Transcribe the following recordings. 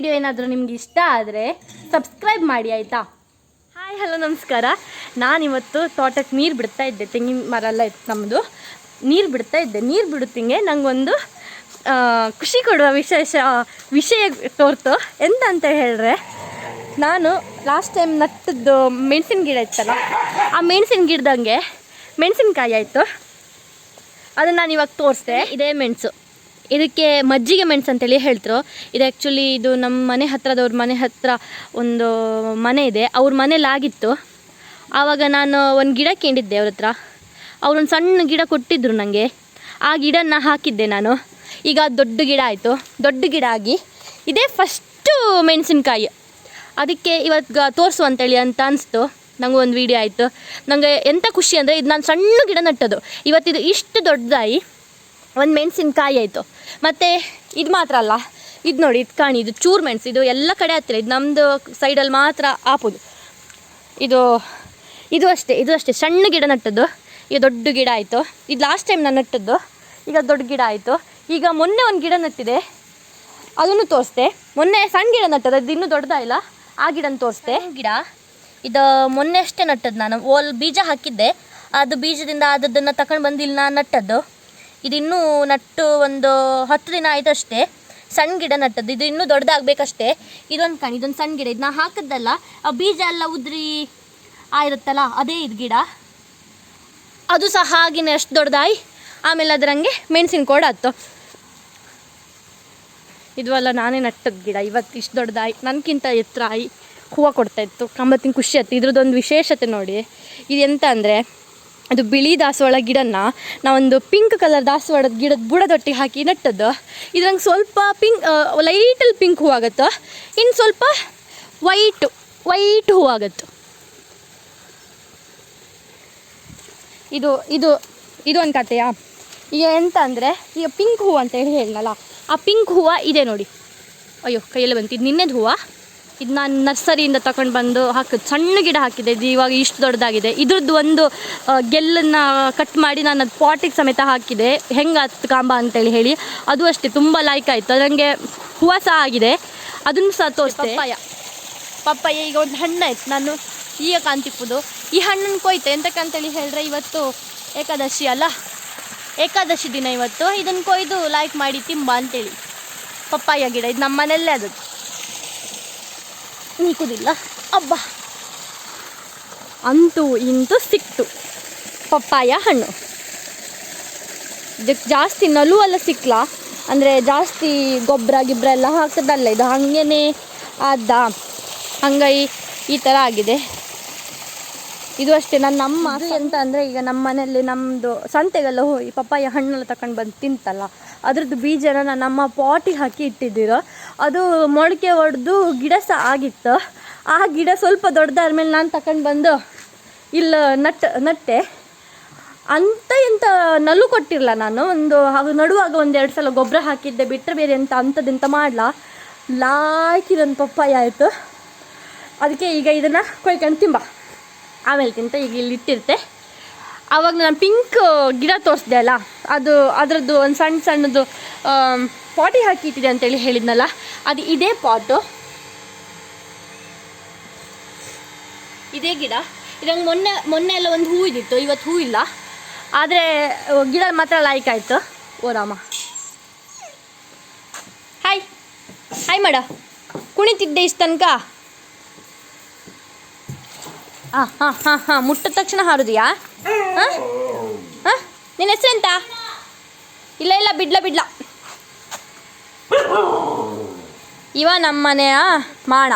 Video ಏನಾದರೂ ನಿಮ್ಗೆ ಇಷ್ಟ ಆದರೆ ಸಬ್ಸ್ಕ್ರೈಬ್ ಮಾಡಿ ಆಯಿತಾ? ಹಾಯ್ ಹಲೋ ನಮಸ್ಕಾರ. ನಾನಿವತ್ತು ತೋಟಕ್ಕೆ ನೀರು ಬಿಡ್ತಾ ಇದ್ದೆ. ತೆಂಗಿನ ಮರ ಎಲ್ಲ ಇತ್ತು ನಮ್ಮದು ನೀರು ಬಿಡ್ತಾ ಇದ್ದೆ. ನೀರು ಬಿಡುತ್ತಿಂಗೆ ನನಗೊಂದು ಖುಷಿ ಕೊಡುವ ವಿಶೇಷ ವಿಷಯ ತೋರ್ತು. ಎಂತ ಅಂತ ಹೇಳಿದ್ರೆ ನಾನು ಲಾಸ್ಟ್ ಟೈಮ್ ನಟ್ಟದ್ದು ಮೆಣಸಿನ ಗಿಡ ಇತ್ತಲ್ಲ ಆ ಮೆಣಸಿನ ಗಿಡದಂಗೆ ಮೆಣಸಿನಕಾಯಿ ಆಯಿತು. ಅದನ್ನು ನಾನು ಇವಾಗ ತೋರಿಸ್ದೆ. ಇದೇ ಮೆಣಸು. ಇದಕ್ಕೆ ಮಜ್ಜಿಗೆ ಮೆಣಸು ಅಂತೇಳಿ ಹೇಳ್ತರು, ಇದು ಆ್ಯಕ್ಚುಲಿ ಇದು ನಮ್ಮ ಮನೆ ಹತ್ರದವ್ರ ಮನೆ ಹತ್ತಿರ ಒಂದು ಮನೆ ಇದೆ, ಅವ್ರ ಮನೇಲಿ ಆಗಿತ್ತು. ಆವಾಗ ನಾನು ಒಂದು ಗಿಡ ಕೇಳಿದ್ದೆ ಅವ್ರ ಹತ್ರ. ಅವ್ರೊಂದು ಸಣ್ಣ ಗಿಡ ಕೊಟ್ಟಿದ್ರು ನನಗೆ ಆ ಗಿಡನ ಹಾಕಿದ್ದೆ ನಾನು. ಈಗ ದೊಡ್ಡ ಗಿಡ ಆಯಿತು. ದೊಡ್ಡ ಗಿಡ ಆಗಿ ಇದೇ ಫಸ್ಟು ಮೆಣಸಿನ್ಕಾಯಿ. ಅದಕ್ಕೆ ಇವತ್ತು ತೋರಿಸು ಅಂತೇಳಿ ಅಂತ ಅನಿಸ್ತು. ನನಗೂ ಒಂದು ವೀಡಿಯೋ ಆಯಿತು. ನನಗೆ ಎಂಥ ಖುಷಿ ಅಂದರೆ ಇದು ನಾನು ಸಣ್ಣ ಗಿಡ ನಟ್ಟದು ಇವತ್ತಿದು ಇಷ್ಟು ದೊಡ್ಡದಾಗಿ ಒಂದು ಮೆಣಸಿನಕಾಯಿ ಆಯಿತು. ಮತ್ತು ಇದು ಮಾತ್ರ ಅಲ್ಲ, ಇದು ನೋಡಿ, ಇದು ಕಾಣಿ, ಇದು ಚೂರು ಮೆಣಸು, ಇದು ಎಲ್ಲ ಕಡೆ ಹತ್ತಿರ ಇದು ನಮ್ಮದು ಸೈಡಲ್ಲಿ ಮಾತ್ರ ಹಾಪುದು. ಇದು ಇದು ಅಷ್ಟೇ ಇದು ಅಷ್ಟೇ, ಸಣ್ಣ ಗಿಡ ನಟ್ಟದ್ದು. ಈಗ ದೊಡ್ಡ ಗಿಡ ಆಯಿತು. ಇದು ಲಾಸ್ಟ್ ಟೈಮ್ ನಾನು ನಟ್ಟದ್ದು. ಈಗ ದೊಡ್ಡ ಗಿಡ ಆಯಿತು. ಈಗ ಮೊನ್ನೆ ಒಂದು ಗಿಡ ನಟ್ಟಿದೆ. ಅದನ್ನು ತೋರಿಸ್ದೆ. ಮೊನ್ನೆ ಸಣ್ಣ ಗಿಡ ನಟ್ಟದ್ದು, ಅದು ಇನ್ನೂ ದೊಡ್ಡದಾಯಿಲ್ಲ ಆ ಗಿಡನ ತೋರಿಸ್ದೆ. ಗಿಡ? ಇದು ಮೊನ್ನೆ ಅಷ್ಟೇ ನಟ್ಟದ್ದು ನಾನು. ಓಲ್ ಬೀಜ ಹಾಕಿದ್ದೆ. ಅದು ಬೀಜದಿಂದ ಅದನ್ನು ತಗೊಂಡು ಬಂದಿಲ್ಲ ನಾನು ನಟ್ಟದ್ದು. ಇದು ಇನ್ನೂ ನಟ್ಟು ಒಂದು ಹತ್ತು ದಿನ ಆಯ್ತಷ್ಟೇ. ಸಣ್ಣ ಗಿಡ ನಟ್ಟದ್ದು, ಇದು ಇನ್ನೂ ದೊಡ್ಡದಾಗಬೇಕಷ್ಟೇ. ಇದೊಂದು ಕಣ್, ಇದೊಂದು ಸಣ್ಣ ಗಿಡ. ಇದನ್ನ ಹಾಕಿದ್ದಲ್ಲ, ಆ ಬೀಜ ಎಲ್ಲ ಉದ್ರಿ ಆಗಿರುತ್ತಲ್ಲ, ಅದೇ ಇದು ಗಿಡ. ಅದು ಸಹ ಹಾಗೆಯೇ ಅಷ್ಟು ದೊಡ್ಡದಾಯಿ. ಆಮೇಲೆ ಅದರಂಗೆ ಮೆಣಸಿನ ಕೋಡ್ ಆಯ್ತು ಇದು ನಾನೇ ನಟ್ಟದ ಗಿಡ. ಇವತ್ತು ಇಷ್ಟು ದೊಡ್ಡದಾಯಿ. ನನಗಿಂತ ಎತ್ತರ ಆಯಿ ಹೂವು ಕೊಡ್ತಾ ಇತ್ತು. ಕಂಬತ್ತಿನ ಖುಷಿ ಆಯ್ತು. ಇದ್ರದ್ದೊಂದು ವಿಶೇಷತೆ ನೋಡಿ. ಇದು ಎಂತ ಅಂದರೆ ಅದು ಬಿಳಿ ದಾಸವಾಳ ಗಿಡನ ನಾವೊಂದು ಪಿಂಕ್ ಕಲರ್ ದಾಸವಾಳದ ಗಿಡದ ಬುಡದೊಟ್ಟಿಗೆ ಹಾಕಿ ನೆಟ್ಟದ್ದು. ಇದ್ರಂಗೆ ಸ್ವಲ್ಪ ಪಿಂಕ್ ಲೈಟಲ್ಲಿ ಪಿಂಕ್ ಹೂವಾಗತ್ತೆ ಇನ್ನು ಸ್ವಲ್ಪ ವೈಟ್ ವೈಟ್ ಹೂವಾಗತ್ತೆ ಇದು ಇದು ಇದು ಒಂದು ಕಥೆಯಾ? ಈಗ ಎಂತ ಅಂದರೆ, ಈಗ ಪಿಂಕ್ ಹೂವು ಅಂತ ಹೇಳಿ ಹೇಳಲ್ಲ ಆ ಪಿಂಕ್ ಹೂವು ಇದೆ ನೋಡಿ. ಅಯ್ಯೋ, ಕೈಯಲ್ಲಿ ಬಂತು ನಿನ್ನೆದು ಹೂವು. ಇದು ನಾನು ನರ್ಸರಿಯಿಂದ ತಗೊಂಡು ಬಂದು ಹಾಕಿದ್ದು ಸಣ್ಣ ಗಿಡ ಹಾಕಿದೆ, ಇದು ಇವಾಗ ಇಷ್ಟು ದೊಡ್ಡದಾಗಿದೆ. ಇದ್ರದ್ದು ಒಂದು ಗೆಲ್ಲನ್ನು ಕಟ್ ಮಾಡಿ ನಾನು ಅದು ಪಾಟಿಗೆ ಸಮೇತ ಹಾಕಿದೆ. ಹೆಂಗೆ ಹತ್ತು ಕಾಂಬ ಅಂತೇಳಿ ಹೇಳಿ. ಅದು ಅಷ್ಟೇ, ತುಂಬ ಲೈಕ್ ಆಯಿತು. ನನಗೆ ಹೂವು ಸಹ ಆಗಿದೆ. ಅದನ್ನು ಸಹ ತೋರಿಸ್ತೆ. ಪಪ್ಪಾಯ. ಪಪ್ಪಾಯ ಈಗ ಒಂದು ಹಣ್ಣಾಯ್ತು ನಾನು ಈಗ ಕಾಂತಿಪ್ಪುದು ಈ ಹಣ್ಣನ್ನು ಕೊಯ್ತೆ. ಎಂತಕ್ಕಂತೇಳಿ ಹೇಳಿದ್ರೆ ಇವತ್ತು ಏಕಾದಶಿ ಅಲ್ಲ? ಏಕಾದಶಿ ದಿನ ಇವತ್ತು. ಇದನ್ನು ಕೊಯ್ದು ಲೈಕ್ ಮಾಡಿ ತಿಂಬ ಅಂತೇಳಿ. ಪಪ್ಪಾಯ ಗಿಡ. ಇದು ನಮ್ಮ ಮನೆಯಲ್ಲೇ ಅದು. ನೀಕುದಿಲ್ಲ ಅಬ್ಬಾ. ಅಂತೂ ಇಂತೂ ಸಿಕ್ತು. ಪಪ್ಪಾಯ ಹಣ್ಣು. ಇದಕ್ಕೆ ಜಾಸ್ತಿ ನಲು ಎಲ್ಲ ಸಿಕ್ಲ? ಅಂದರೆ ಜಾಸ್ತಿ ಗೊಬ್ಬರ ಗಿಬ್ಬರ ಎಲ್ಲ ಹಾಕ್ತದಲ್ಲ ಇದು? ಹಾಗೇನೆ ಆದ ಹಂಗೈ ಈ ಥರ ಆಗಿದೆ. ಇದು ಅಷ್ಟೇ ನನ್ನ ನಮ್ಮ ಅದು ಎಂತ ಅಂದರೆ ಈಗ ನಮ್ಮ ಮನೆಯಲ್ಲಿ ನಮ್ಮದು ಸಂತೆಗೆಲ್ಲ ಹೋಗಿ ಪಪ್ಪಾಯ ಹಣ್ಣೆಲ್ಲ ತಕೊಂಡು ಬಂದು ತಿಂತಲ್ಲ ಅದ್ರದ್ದು ಬೀಜನ ನನ್ನ ಅಮ್ಮ ಪಾಟಿಗೆ ಹಾಕಿ ಇಟ್ಟಿದ್ದೀರೋ ಅದು ಮೊಳಕೆ ಹೊಡೆದು ಗಿಡ ಸಹ ಆಗಿತ್ತು. ಆ ಗಿಡ ಸ್ವಲ್ಪ ದೊಡ್ಡದಾದ್ಮೇಲೆ ನಾನು ತಗೊಂಡು ಬಂದು ಇಲ್ಲ ನಟ್ ನಟ್ಟೆ. ಅಂತ ಎಂತ ನಲು ಕೊಟ್ಟಿರಲ್ಲ ನಾನು ಒಂದು ಹಾಗೂ ನಡುವಾಗ ಎರಡು ಸಲ ಗೊಬ್ಬರ ಹಾಕಿದ್ದೆ ಬಿಟ್ಟರೆ ಬೇರೆ ಎಂತ ಅಂಥದ್ದೆಂತ ಮಾಡಲ್ಲ ನನ್ನ ಪಪ್ಪಾಯ ಆಯಿತು. ಅದಕ್ಕೆ ಈಗ ಇದನ್ನು ಕೊಯ್ಕೊಂಡು ತಿಂಬ. ಆಮೇಲೆ ತಿಂತ ಈಗ ಇಲ್ಲಿ ಇಟ್ಟಿರುತ್ತೆ. ಆವಾಗ ನಾನು ಪಿಂಕ್ ಗಿಡ ತೋರಿಸ್ದೆ ಅಲ್ಲ, ಅದು ಅದರದ್ದು ಒಂದು ಸಣ್ಣ ಸಣ್ಣದು ಪಾಟಿ ಹಾಕಿ ಇಟ್ಟಿದೆ ಅಂತೇಳಿ ಹೇಳಿದ್ನಲ್ಲ, ಅದು ಇದೇ ಪಾಟು ಇದೇ ಗಿಡ. ಇದಂಗೆ ಮೊನ್ನೆ ಮೊನ್ನೆ ಎಲ್ಲ ಒಂದು ಹೂ ಇದ್ದಿತ್ತು ಇವತ್ತು ಹೂ ಇಲ್ಲ. ಆದರೆ ಗಿಡ ಮಾತ್ರ ಲೈಕ್ ಆಯಿತು. ಓ ರಾಮ. ಹಾಯ್ ಹಾಯ್ ಮಾಡ ಕುಣಿತಿದ್ದೆ ಇಷ್ಟು ತನಕ? ಹಾಂ ಹಾಂ ಹಾಂ ತಕ್ಷಣ ಹಾರುದಿಯಾ ಹಾಂ? ಹಾಂ? ನಿನ್ನ ಹೆಸರೆಂತ ಇಲ್ಲ ಇಲ್ಲ, ಬಿಡ್ಲ ಬಿಡ್ಲ. ಇವ ನಮ್ಮ ಮನೆಯ ಮಾಣ.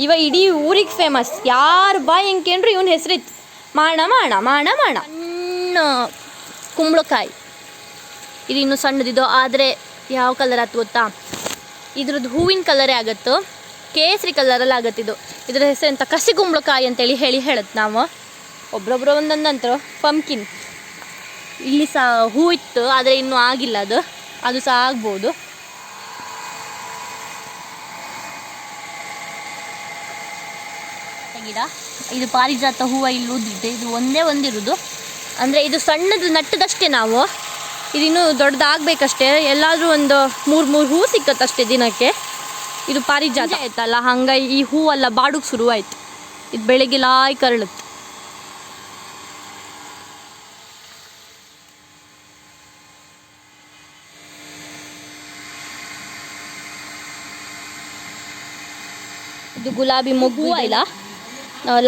ಇವ ಇಡೀ ಊರಿಗೆ ಫೇಮಸ್ ಯಾರು ಬಾಯಿ ಹೆಂಗೆ ಕೇಂದ್ರು ಇವನ ಹೆಸರಿತ್ತು ಮಾಣ ಮಾಣ ಮಾಣ ಮಾಣ. ಕುಂಬಳಕಾಯಿ. ಇದು ಇನ್ನೂ ಸಣ್ಣದಿದೋ, ಆದರೆ ಯಾವ ಕಲರ್ ಆಯ್ತು ಗೊತ್ತಾ? ಇದ್ರದ್ದು ಹೂವಿನ ಕಲರೇ ಆಗುತ್ತೋ? ಕೇಸರಿ ಕಲರಲ್ಲಿ ಆಗತ್ತಿದು ಇದ್ರ ಹೆಸರು ಎಂತ? ಕಸಿ ಕುಂಬಳಕಾಯಿ ಅಂತೇಳಿ ಹೇಳಿ ಹೇಳೋದು ನಾವು. ಒಬ್ರೊಬ್ರು ಒಂದೊಂದಂತರು ಪಂಕಿನ್ ಇಲ್ಲಿ ಸಹ ಹೂ ಇತ್ತು, ಆದರೆ ಇನ್ನೂ ಆಗಿಲ್ಲ ಅದು. ಅದು ಸಹ ಆಗ್ಬೋದು. ಗಿಡ, ಇದು ಪಾರಿಜಾತ ಹೂವು ಇಲ್ಲಿ ಇದು. ಒಂದೇ ಒಂದಿರುವುದು ಅಂದರೆ ಇದು ಸಣ್ಣದು, ನಟ್ಟದಷ್ಟೇ ನಾವು. ಇದಿನ್ನೂ ದೊಡ್ಡದಾಗಬೇಕಷ್ಟೇ. ಎಲ್ಲಾದರೂ ಒಂದು ಮೂರು ಮೂರು ಹೂ ಸಿಕ್ಕತ್ತಷ್ಟೇ ದಿನಕ್ಕೆ. ಇದು ಪಾರಿಜಾತ. ಆಯ್ತಲ್ಲ ಹಂಗ ಈ ಹೂವೆಲ್ಲ ಬಾಡುಕ್ ಶುರುವಾಯ್ತು. ಇದು ಬೆಳಿಗ್ಗೆ ಲಾಯ್ ಕರಳುತ್ತೆ. ಇದು ಗುಲಾಬಿ ಮೊಗ್ಗು ಇಲ್ಲ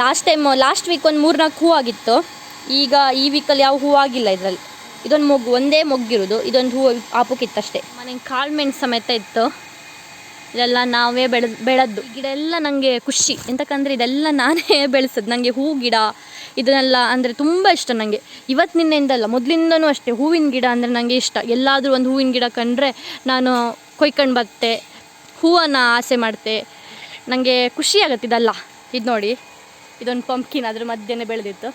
ಲಾಸ್ಟ್ ಟೈಮ್ ಲಾಸ್ಟ್ ವೀಕ್ ಒಂದು ಮೂರ್ನಾಲ್ಕು ಹೂ ಆಗಿತ್ತು. ಈಗ ಈ ವೀಕಲ್ಲಿ ಯಾವ ಹೂ ಆಗಿಲ್ಲ ಇದರಲ್ಲಿ. ಇದೊಂದು ಮೊಗ್ಗು ಒಂದೇ ಮೊಗ್ಗಿರೋದು. ಇದೊಂದು ಹೂ ಆಪುಕಿತ್ತಷ್ಟೇ. ಮನೆ ಕಾಳು ಮೆಣಸು ಸಮೇತ ಇತ್ತು. ಇದೆಲ್ಲ ನಾವೇ ಬೆಳೆ ಬೆಳೆದ್ದು. ಗಿಡ ಎಲ್ಲ ನನಗೆ ಖುಷಿ. ಎಂತಕ್ಕಂದರೆ ಇದೆಲ್ಲ ನಾನೇ ಬೆಳೆಸೋದು. ನನಗೆ ಹೂ ಗಿಡ, ಇದನ್ನೆಲ್ಲ ಅಂದರೆ ತುಂಬ ಇಷ್ಟ ನನಗೆ ಇವತ್ತು ನಿನ್ನೆಯಿಂದಲ್ಲ ಮೊದಲಿಂದನೂ ಅಷ್ಟೇ ಹೂವಿನ ಗಿಡ ಅಂದರೆ ನನಗೆ ಇಷ್ಟ. ಎಲ್ಲಾದರೂ ಒಂದು ಹೂವಿನ ಗಿಡ ಕಂಡ್ರೆ ನಾನು ಕೊಯ್ಕೊಂಡು ಬರ್ತೆ ಹೂವನ್ನು ಆಸೆ ಮಾಡ್ತೆ. ನನಗೆ ಖುಷಿ ಆಗುತ್ತೆ ಇದೆಲ್ಲ. ಇದು ನೋಡಿ. ಇದೊಂದು ಪಂಪ್ಕಿನ್ ಅದ್ರ ಮಧ್ಯೆ ಬೆಳೆದಿತ್ತು.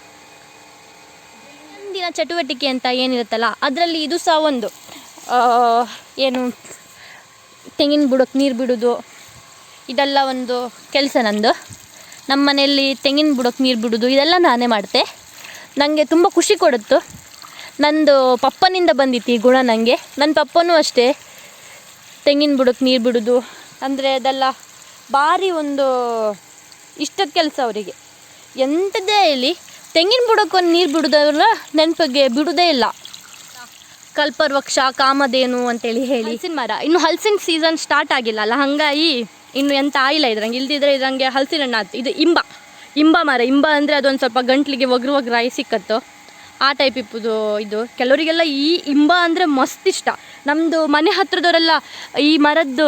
ಮುಂದಿನ ಚಟುವಟಿಕೆ ಅಂತ ಏನಿರುತ್ತಲ್ಲ, ಅದರಲ್ಲಿ ಇದು ಸಹ ಒಂದು. ಏನು ತೆಂಗಿನ ಬುಡಕ್ಕೆ ನೀರು ಬಿಡೋದು, ಇದೆಲ್ಲ ಒಂದು ಕೆಲಸ ನಂದು. ನಮ್ಮ ಮನೆಯಲ್ಲಿ ತೆಂಗಿನ ಬುಡಕ್ಕೆ ನೀರು ಬಿಡೋದು, ಇದೆಲ್ಲ ನಾನೇ ಮಾಡ್ತೆ. ನನಗೆ ತುಂಬ ಖುಷಿ ಕೊಡುತ್ತು. ನಂದು ಪಪ್ಪನಿಂದ ಬಂದಿತ್ತು ಈ ಗುಣ ನನಗೆ ನನ್ನ ಪಪ್ಪನೂ ಅಷ್ಟೇ ತೆಂಗಿನ ಬುಡಕ್ಕೆ ನೀರು ಬಿಡೋದು. ಅಂದರೆ ಅದೆಲ್ಲ ಭಾರಿ ಒಂದು ಇಷ್ಟದ ಕೆಲಸ ಅವರಿಗೆ. ಎಂಥದ್ದೇ ಇಲ್ಲಿ ತೆಂಗಿನ ಬುಡಕ್ಕೊಂದು ನೀರು ಬಿಡೋದವ್ರ ನೆನಪಿಗೆ ಬಿಡೋದೇ ಇಲ್ಲ. ಕಲ್ಪವೃಕ್ಷ ಕಾಮಧೇನು ಅಂತೇಳಿ ಹೇಳಿ. ಹಲಸಿನ ಮರ. ಇನ್ನು ಹಲಸಿನ ಸೀಸನ್ ಸ್ಟಾರ್ಟ್ ಆಗಿಲ್ಲ ಅಲ್ಲ ಹಾಗಾಗಿ ಇನ್ನು ಎಂತ ಆಯಿಲ್ಲ ಇದ್ರಂಗೆ. ಇಲ್ದಿದ್ರೆ ಇದ್ರಂಗೆ ಹಲಸಿನ ಹಣ್ಣು ಆಯ್ತು ಇದು ಇಂಬ. ಇಂಬ ಮರ. ಇಂಬ ಅಂದರೆ ಅದೊಂದು ಸ್ವಲ್ಪ ಗಂಟ್ಲಿಗೆ ಒಗ್ರು ಒಗ್ರಾಯಿ ಸಿಕ್ಕತ್ತು. ಆ ಟೈಪ್ ಇಪ್ಪುದು ಇದು. ಕೆಲವರಿಗೆಲ್ಲ ಈ ಇಂಬ ಅಂದರೆ ಮಸ್ತ್ ಇಷ್ಟ. ನಮ್ಮದು ಮನೆ ಹತ್ರದವರೆಲ್ಲ ಈ ಮರದ್ದು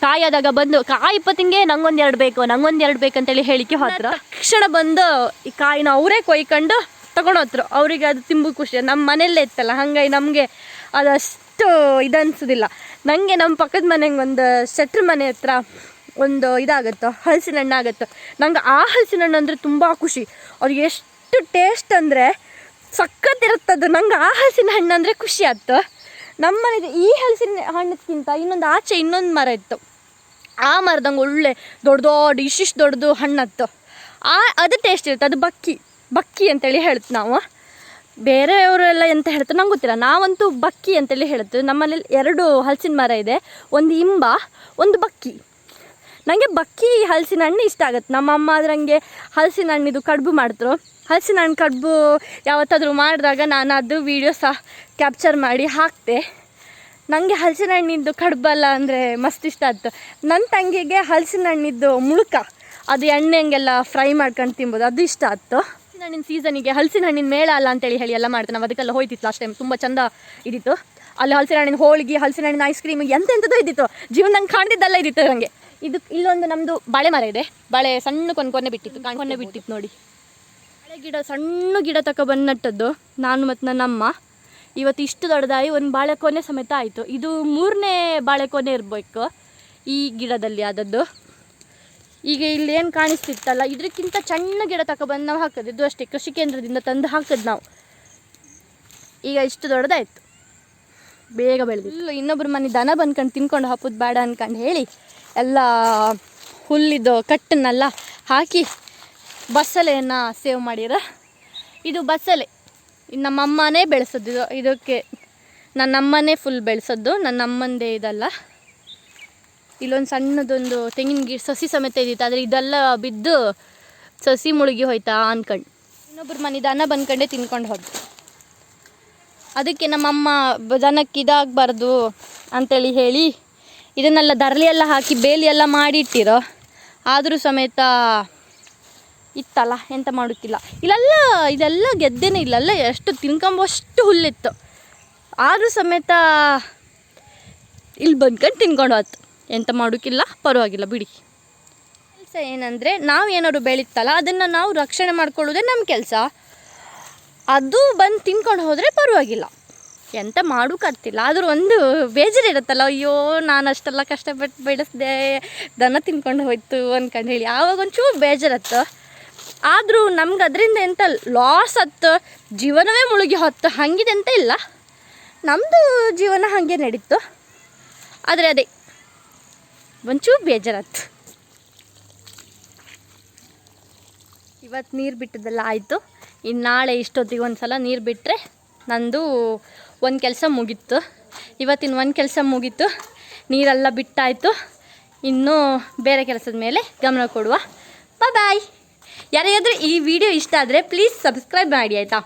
ಕಾಯಾದಾಗ ಬಂದು ಕಾಯಿ ಇಪ್ಪತ್ತಿಂಗೆ ನಂಗೊಂದು ಎರಡು ಬೇಕು ನಂಗೊಂದು ಎರಡು ಬೇಕಂತೇಳಿ ಹೇಳಿಕೆ ಹೋದ್ರು ತಕ್ಷಣ ಬಂದು ಈ ಕಾಯಿನ ಅವರೇ ಕೊಯ್ಕೊಂಡು ತಗೊಂಡು ಹೋದ್ರು. ಅವರಿಗೆ ಅದು ತಿಂಬು ಖುಷಿ. ನಮ್ಮ ಮನೆಯಲ್ಲೇ ಇತ್ತಲ್ಲ, ಹಾಗಾಗಿ ನಮಗೆ ಅದಷ್ಟು ಇದನ್ಸೋದಿಲ್ಲ ನನಗೆ ನಮ್ಮ ಪಕ್ಕದ ಮನೆಗೆ ಒಂದು ಶೆಟ್ರ ಮನೆ ಹತ್ರ ಒಂದು ಇದಾಗುತ್ತೋ, ಹಲಸಿನ ಹಣ್ಣು ಆಗುತ್ತೋ. ನಂಗೆ ಆ ಹಲಸಿನ ಹಣ್ಣು ಅಂದರೆ ತುಂಬ ಖುಷಿ. ಅವ್ರಿಗೆ ಎಷ್ಟು ಟೇಸ್ಟ್ ಅಂದರೆ ಸಖತ್ತಿರುತ್ತದು ನಂಗೆ ಆ ಹಲಸಿನ ಹಣ್ಣು ಅಂದರೆ ಖುಷಿ ಆಯ್ತು. ನಮ್ಮ ಮನೆದು ಈ ಹಲಸಿನ ಹಣ್ಣಕ್ಕಿಂತ ಇನ್ನೊಂದು ಆಚೆ ಇನ್ನೊಂದು ಮರ ಇತ್ತು. ಆ ಮರದಂಗೆ ಒಳ್ಳೆ ದೊಡ್ಡ ದೊಡ್ಡ ಇಷ್ಟಿಷ್ಟು ದೊಡ್ಡದು ಹಣ್ಣತ್ತು. ಆ, ಅದು ಟೇಸ್ಟ್ ಇರುತ್ತೆ. ಅದು ಬಕ್ಕಿ. ಬಕ್ಕಿ ಅಂತೇಳಿ ಹೇಳ್ತು ನಾವು. ಬೇರೆಯವರೆಲ್ಲ ಎಂತ ಹೇಳ್ತಾರೆ ನಂಗೆ ಗೊತ್ತಿಲ್ಲ. ನಾವಂತೂ ಬಕ್ಕಿ ಅಂತೇಳಿ ಹೇಳ್ತೀವಿ. ನಮ್ಮಲ್ಲಿ ಎರಡು ಹಲಸಿನ ಮರ ಇದೆ. ಒಂದು ಇಂಬ, ಒಂದು ಬಕ್ಕಿ. ನನಗೆ ಬಕ್ಕಿ, ಹಲಸಿನ ಹಣ್ಣು ಇಷ್ಟ ಆಗುತ್ತೆ. ನಮ್ಮ ಅಮ್ಮ ಅದ್ರಂಗೆ ಹಲಸಿನ ಹಣ್ಣಿದು ಕಡುಬು ಮಾಡಿದ್ರು ಹಲಸಿನ ಹಣ್ಣು ಕಡುಬು ಯಾವತ್ತಾದರೂ ಮಾಡಿದಾಗ ನಾನು ಅದು ವೀಡಿಯೋ ಸಹ ಕ್ಯಾಪ್ಚರ್ ಮಾಡಿ ಹಾಕ್ತೆ. ನನಗೆ ಹಲಸಿನ ಹಣ್ಣಿದ್ದು ಕಡುಬಲ್ಲ ಅಂದರೆ ಮಸ್ತ್ ಇಷ್ಟ ಆಯ್ತು ನನ್ನ ತಂಗಿಗೆ ಹಲಸಿನ ಹಣ್ಣಿದ್ದು ಮುಳುಕ. ಅದು ಎಣ್ಣೆ ಹಂಗೆಲ್ಲ ಫ್ರೈ ಮಾಡ್ಕೊಂಡು ತಿನ್ಬೋದು. ಅದು ಇಷ್ಟ ಆಯ್ತು ಹಲಸಿನ ಹಣ್ಣಿನ ಸೀಸನಿಗೆ ಹಲಸಿನ ಹಣ್ಣಿನ ಮೇಳ ಅಲ್ಲ ಅಂತೇಳಿ ಹೇಳಿ ಎಲ್ಲ ಮಾಡ್ತಾರೆ. ನಾವು ಅದಕ್ಕೆಲ್ಲ ಹೋಯ್ತಿತ್ತು ಲಾಸ್ಟ್ ಟೈಮ್ ತುಂಬ ಚಂದ ಇದ್ದಿತ್ತು ಅಲ್ಲಿ ಹಲಸಿನ ಹಣ್ಣಿನ ಹೋಳಿಗೆ ಹಲಸಿನ ಹಣ್ಣಿನ ಐಸ್ ಕ್ರೀಮ್ ಎಂತೆಂಥದ್ದು ಇದ್ದಿತ್ತು. ಜೀವನದಂಗೆ ಕಾಣ್ತಿದ್ದಲ್ಲ ಇದ್ದಿತ್ತು ನನಗೆ ಇದು ಇಲ್ಲೊಂದು ನಮ್ಮದು ಬಾಳೆ ಮರ ಇದೆ. ಬಾಳೆ ಸಣ್ಣ ಕೊನೆ ಕೊನೆ ಬಿಟ್ಟಿತ್ತು. ಕೊನೆ ಬಿಟ್ಟಿತ್ತು ನೋಡಿ. ಬಾಳೆ ಗಿಡ ಸಣ್ಣ ಗಿಡ ತಕ ಬಂದು ನಟ್ಟದ್ದು ನಾನು ಮತ್ತು ನನ್ನಮ್ಮ ಇವತ್ತು ಇಷ್ಟು ದೊಡ್ಡದಾಗಿ ಒಂದು ಬಾಳೆ ಕೊನೆ ಸಮೇತ ಆಯಿತು. ಇದು ಮೂರನೇ ಬಾಳೆ ಕೊನೆ ಇರಬೇಕು ಈ ಗಿಡದಲ್ಲಿ ಆದದ್ದು. ಈಗ ಇಲ್ಲಿ ಏನು ಕಾಣಿಸ್ತಿತ್ತಲ್ಲ ಇದಕ್ಕಿಂತ ಸಣ್ಣ ಗಿಡ ತಕ ಬಂದು ನಾವು ಹಾಕೋದು ಇದು ಅಷ್ಟೇ, ಕೃಷಿ ಕೇಂದ್ರದಿಂದ ತಂದು ಹಾಕೋದು ನಾವು. ಈಗ ಇಷ್ಟು ದೊಡ್ಡದಾಯ್ತು. ಬೇಗ ಬೆಳೆದಿಲ್ಲ ಇನ್ನೊಬ್ರು ಮನೆ ದನ ಬಂದ್ಕೊಂಡು ತಿನ್ಕೊಂಡು ಹಾಕೋದು ಬೇಡ ಅನ್ಕೊಂಡು ಹೇಳಿ, ಎಲ್ಲ ಹುಲ್ಲಿದ್ದು ಕಟ್ಟನ್ನೆಲ್ಲ ಹಾಕಿ ಬಸಳೆಯನ್ನು ಸೇವ್ ಮಾಡಿರ. ಇದು ಬಸಳೆ ಇದು ನಮ್ಮ ಅಮ್ಮನೇ ಬೆಳೆಸೋದು. ಇದು ಇದಕ್ಕೆ ನನ್ನಮ್ಮನೇ ಫುಲ್ ಬೆಳೆಸೋದು, ನನ್ನಮ್ಮಂದೇ ಇದಲ್ಲ. ಇಲ್ಲೊಂದು ಸಣ್ಣದೊಂದು ತೆಂಗಿನ ಗಿಡ, ಸಸಿ ಸಮೇತ ಇದ್ದಿತ್ತು. ಆದರೆ ಇದೆಲ್ಲ ಬಿದ್ದು ಸಸಿ ಮುಳುಗಿ ಹೋಯ್ತಾ ಅನ್ಕಂಡು. ಇನ್ನೊಬ್ಬರು ಮನೆ ದನ ಬಂದ್ಕೊಂಡೆ ತಿನ್ಕೊಂಡು ಹೋದ್ರು. ಅದಕ್ಕೆ ನಮ್ಮಮ್ಮ ದನಕ್ಕೆ ಇದಾಗಬಾರ್ದು ಅಂತೇಳಿ ಹೇಳಿ ಇದನ್ನೆಲ್ಲ ದರಲಿ ಹಾಕಿ ಬೇಲಿ ಎಲ್ಲ ಮಾಡಿಟ್ಟಿರೋ. ಆದರೂ ಸಮೇತ ಇತ್ತಲ್ಲ, ಎಂತ ಮಾಡುತ್ತಿಲ್ಲ. ಇಲ್ಲೆಲ್ಲ, ಇದೆಲ್ಲ ಗೆದ್ದೇನೆ ಇಲ್ಲಲ್ಲ ಎಷ್ಟು ತಿನ್ಕೊಂಬಷ್ಟು ಹುಲ್ಲಿತ್ತು. ಆದರೂ ಸಮೇತ ಇಲ್ಲಿ ಬಂದ್ಕೊಂಡು ತಿನ್ಕೊಂಡು ಹೋಯ್ತು ಎಂತ ಮಾಡೋಕ್ಕಿಲ್ಲ ಪರವಾಗಿಲ್ಲ, ಬಿಡಿ. ಕೆಲಸ ಏನಂದರೆ ನಾವು ಏನಾದ್ರು ಬೆಳೀತಲ್ಲ ಅದನ್ನು ನಾವು ರಕ್ಷಣೆ ಮಾಡ್ಕೊಳ್ಳೋದೇ ನಮ್ಮ ಕೆಲಸ. ಅದು ಬಂದು ತಿನ್ಕೊಂಡು ಹೋದರೆ ಪರವಾಗಿಲ್ಲ. ಎಂತ ಮಾಡೋಕ್ಕಾಗ್ತಿಲ್ಲ ಆದರೂ ಒಂದು ಬೇಜಾರು ಇರುತ್ತಲ್ಲ, ಅಯ್ಯೋ, ನಾನು ಅಷ್ಟೆಲ್ಲ ಕಷ್ಟಪಟ್ಟು ಬೆಳೆಸ್ದೆ, ದನ ತಿನ್ಕೊಂಡು ಹೋಯ್ತು ಅನ್ಕಂಡು ಹೇಳಿ. ಆವಾಗ ಒಂಚೂರು ಬೇಜಾರತ್ತು ಆದರೂ ನಮ್ಗೆ ಅದರಿಂದ ಎಂತ ಲಾಸ್ ಹತ್ತು ಜೀವನವೇ ಮುಳುಗಿ ಹೊತ್ತು. ಹಂಗಿದೆ ಅಂತ ಇಲ್ಲ. ನಮ್ಮದು ಜೀವನ ಹಾಗೆ ನಡೀತು ಆದರೆ ಅದೇ ಒಂಚೂರು ಬೇಜಾರತ್ತು ಇವತ್ತು ನೀರು ಬಿಟ್ಟದೆಲ್ಲ ಆಯಿತು. ಇನ್ನು ನಾಳೆ ಇಷ್ಟೊತ್ತಿಗೆ ಒಂದು ಸಲ ನೀರು ಬಿಟ್ಟರೆ ನಂದು ಒಂದು ಕೆಲಸ ಮುಗೀತು. ಇವತ್ತಿನ ಒಂದು ಕೆಲಸ ಮುಗೀತು. ನೀರೆಲ್ಲ ಬಿಟ್ಟಾಯಿತು. ಇನ್ನೂ ಬೇರೆ ಕೆಲಸದ ಮೇಲೆ ಗಮನ ಕೊಡುವ. ಬಾಯ್ ಬಾಯ್ ಯಾರಿಗಾದ್ರೂ ಈ ವಿಡಿಯೋ ಇಷ್ಟ ಆದರೆ ಪ್ಲೀಸ್ ಸಬ್ಸ್ಕ್ರೈಬ್ ಮಾಡಿ, ಆಯಿತಾ?